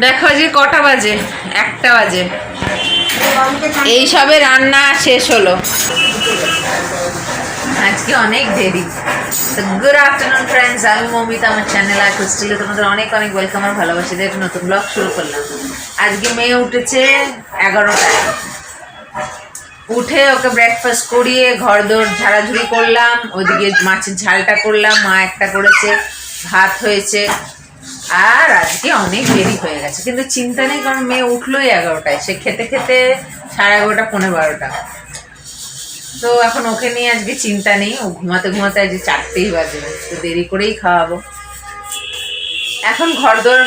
দেখো যে কটা বাজে? একটা বাজে। এই সবে রান্না শেষ হলো। আজকে অনেক দেরি। গুড আফটারনুন ফ্রেন্ডস আমি মমিতা, আমার চ্যানেল আর ক্রিস্টালে তোমাদের অনেক অনেক ওয়েলকাম আর ভালোবাসি একটা নতুন ব্লগ শুরু করলাম। আজকে মেয়ে উঠেছে এগারোটায়। উঠে ওকে ব্রেকফাস্ট করিয়ে ঘর দৌড় ঝাড়াঝুড়ি করলাম, ওদিকে মাছের ঝালটা করলাম, মা একটা করেছে, ভাত হয়েছে। আর আজকে অনেক দেরি হয়ে গেছে, কিন্তু চিন্তা নেই, কারণ মেয়ে উঠলোই এগারোটায়। সে খেতে খেতে সাড়ে এগারোটা পনেরো বারোটা। তো এখন ওকে নিয়ে আজকে চিন্তা নেই, ও ঘুমাতে ঘুমাতে আজকে চারটেই বাজে, তো দেরি করেই খাওয়াবো। এখন ঘর দর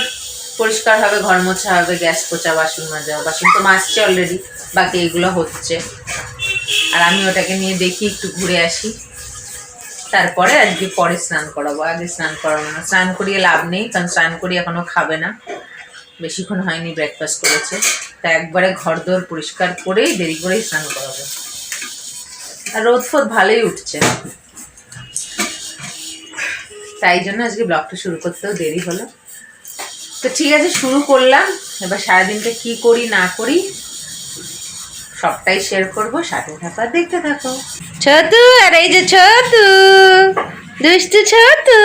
পরিষ্কার হবে, ঘর মোছা হবে, গ্যাস পোচা, বাসন মাজা, বাসন তো মাজছে অলরেডি বাকি এগুলো হচ্ছে। আর আমি ওটাকে নিয়ে দেখি, একটু ঘুরে আসি। তারপরে আজকে পরে স্নান করাবো, আগে স্নান করাবো না। স্নান করিয়ে লাভ নেই, কারণ স্নান করি এখনও খাবে না। বেশিক্ষণ হয়নি ব্রেকফাস্ট করেছে। তা একবারে ঘর দোর পরিষ্কার করেই দেরি করেই স্নান করাবো। আর রোদ ফোদ ভালোই উঠছে। তাই জন্য আজকে ব্লগটা শুরু করতেও দেরি হলো। তো ঠিক আছে, শুরু করলাম। এবার সারাদিনটা কি করি, না করি সবটাই শেয়ার করব সাথে থাকো দেখতে থাকো। ছতু আর এই যে ছতু দুষ্টু ছতু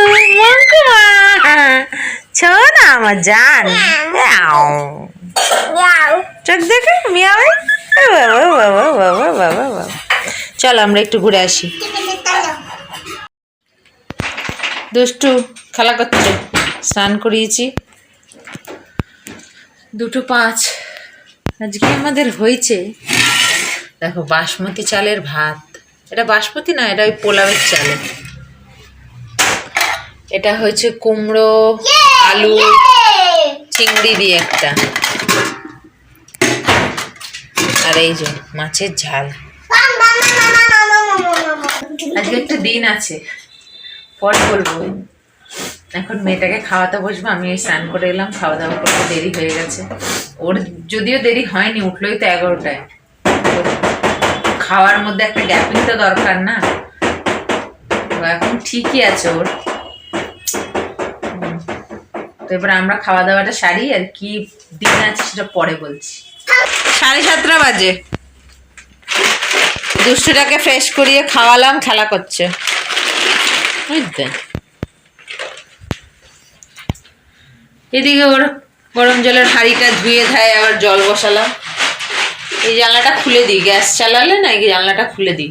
মঙ্কুমা। ছো না আমার জান। চোখ দেখে মিয়াও বাবা বাবা বাবা বাবা বাবা চলো আমরা একটু ঘুরে আসি। দুষ্টু খেলা করছে। স্নান করিয়েছি। দুটো পাঁচ। আজকে আমাদের হয়েছে। দেখো বাসমতি চালের ভাত। এটা বাসমতি না এটা ওই পোলাওয়ের চালের এটা হয়েছে কুমড়ো আলু চিংড়ি দিয়ে একটা। আর এই যে মাছের ঝাল। আজকে একটা দিন আছে পর বলব। এখন মেয়েটাকে খাওয়াতে বসবো আমি এই স্নান করে এলাম খাওয়া দাওয়া করতে দেরি হয়ে গেছে। ওর যদিও দেরি হয়নি উঠলোই তো এগারোটায়। খাওয়ার মধ্যে একটা গ্যাপিং তো দরকার না। তো এখন ঠিকই আছে ওর। তো এবার আমরা খাওয়া দাওয়াটা সারি, আর কি দিন আছে সেটা পরে বলছি। সাড়ে সাতটা বাজে। দুষ্টুটাকে ফ্রেশ করিয়ে খাওয়ালাম, খেলা করছে। বুঝতে এদিকে ওর গরম জলের হাঁড়িটা ধুয়ে ধায় আবার জল বসালাম। এই জানলাটা খুলে দিই গ্যাস চালালে না এই জানলাটা খুলে দিই।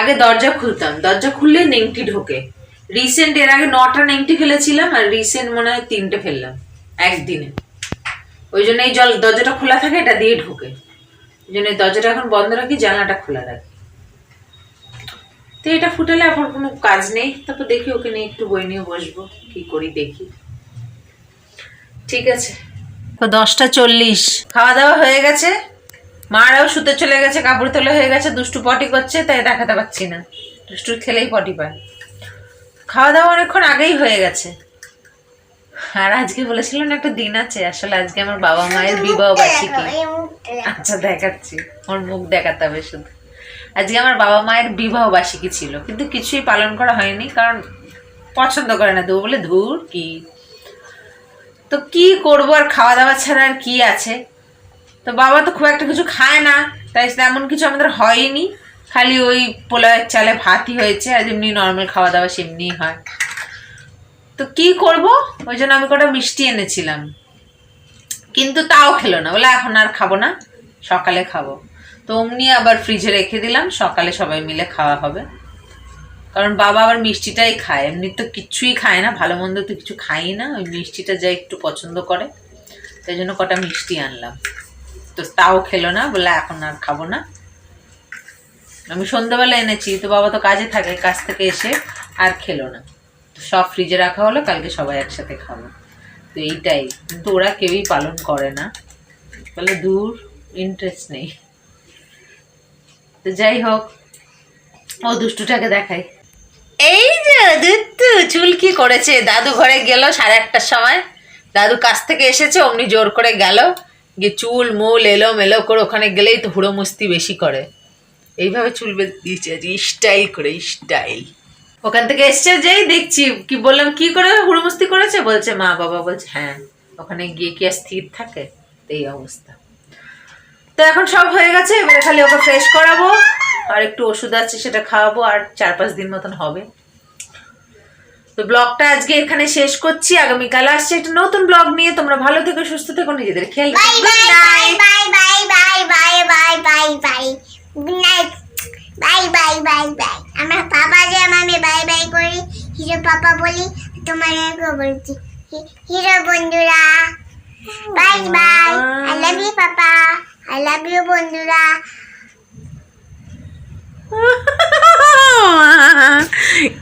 আগে দরজা খুলতাম দরজা খুললে নেংটি ঢোকে। রিসেন্ট এর আগে নটা নেংটি ফেলেছিলাম আর রিসেন্ট মনে হয় তিনটে ফেললাম একদিনে। ওই জন্য এই জল দরজাটা খোলা থাকে এটা দিয়ে ঢোকে। ওই জন্য দরজাটা এখন বন্ধ রাখি জানলাটা খোলা রাখি। তো এটা ফুটালে আমার কোনো কাজ নেই তারপর দেখি ওকে নিয়ে একটু বই নিয়ে বসবো কি করি দেখি। ঠিক আছে। তো দশটা চল্লিশ। খাওয়া দাওয়া হয়ে গেছে। মারাও শুতে চলে গেছে, কাপড় তোলা হয়ে গেছে, দুষ্টু পটি করছে, তাই দেখাতে পাচ্ছি না। দুষ্টু খেলেই পটি পায়। খাওয়া দাওয়া অনেকক্ষণ আগেই হয়ে গেছে। আর আজকে বলেছিলাম না একটা দিন আছে, আসলে আজকে আমার বাবা মায়ের বিবাহ বার্ষিকী। আচ্ছা দেখাচ্ছি। ওর মুখ দেখাতে হবে শুধু। আজকে আমার বাবা মায়ের বিবাহ বার্ষিকী ছিল, কিন্তু কিছুই পালন করা হয়নি, কারণ পছন্দ করে না। দেবো বলে, ধুর, কি? তো কি করব আর খাওয়া দাওয়া ছাড়া আর কি আছে? তো বাবা তো খুব একটা কিছু খায় না, তাই তেমন কিছু আমাদের হয়নি। খালি ওই পোলাওয়ের চালে ভাতই হয়েছে, আর যেমনি নর্মাল খাওয়া দাওয়া সেমনি হয়। তো কি করব? ওই জন্য আমি কটা মিষ্টি এনেছিলাম। কিন্তু তাও খেলো না। বলে এখন আর খাব না, সকালে খাব। তো অমনি আবার ফ্রিজে রেখে দিলাম, সকালে সবাই মিলে খাওয়া হবে। কারণ বাবা আবার মিষ্টিটাই খায়। এমনি তো কিচ্ছুই খায় না, ভালো মন্দ তো কিছু খাই না। ওই মিষ্টিটা যা একটু পছন্দ করে। তাই জন্য কটা মিষ্টি আনলাম। তো তাও খেলো না, বলে এখন আর খাব না। আমি সন্ধ্যাবেলা এনেছি, তো বাবা তো কাজে থাকে, কাজ থেকে এসে আর খেলো না। তো সব ফ্রিজে রাখা হলো, কালকে সবাই একসাথে খাব। তো এইটাই, কিন্তু ওরা কেউই পালন করে না। বলে দূর ইন্টারেস্ট নেই। তো যাই হোক, ও দুষ্টুটাকে দেখাই। এই যে দুত্তু চুল কি করেছে? দাদু ঘরে গেল সাড়ে আটটার সময়। দাদু কাছ থেকে এসেছে, অমনি জোর করে গেল। গিয়ে চুল, মুল এলো মেলো করে ওখানে গেলেই তো হুড়ো মুস্তি বেশি করে। এইভাবে চুল দিয়েছে স্টাইল করে স্টাইল ওখান থেকে এসছে যেই দেখছি, কি বললাম, কি করে হুড়ো মুস্তি করেছে? বলছে, মা, বাবা, বলছে হ্যাঁ ওখানে গিয়ে কি আর স্থির থাকে? এই অবস্থা। তো এখন সব হয়ে গেছে, এবারে খালি ওকে ফ্রেশ করাবো, আর একটু ওষুধ আছে সেটা খাওয়াবো, আর চার পাঁচ দিন মতন হবে। তো ব্লগটা আজকে এখানে শেষ করছি। আগামীকাল আসছে একটা নতুন ব্লগ নিয়ে। তোমরা ভালো থেকো সুস্থ থেকো নিজেদের খেয়াল বাই বাই বাই বাই আমরা পাপা যে আমি বাই বাই করি হিরো পাপা বলি তোমাদেরকে বলছি। হিরো বন্ধুরা bye bye. I love you papa. I love you বন্ধুরা।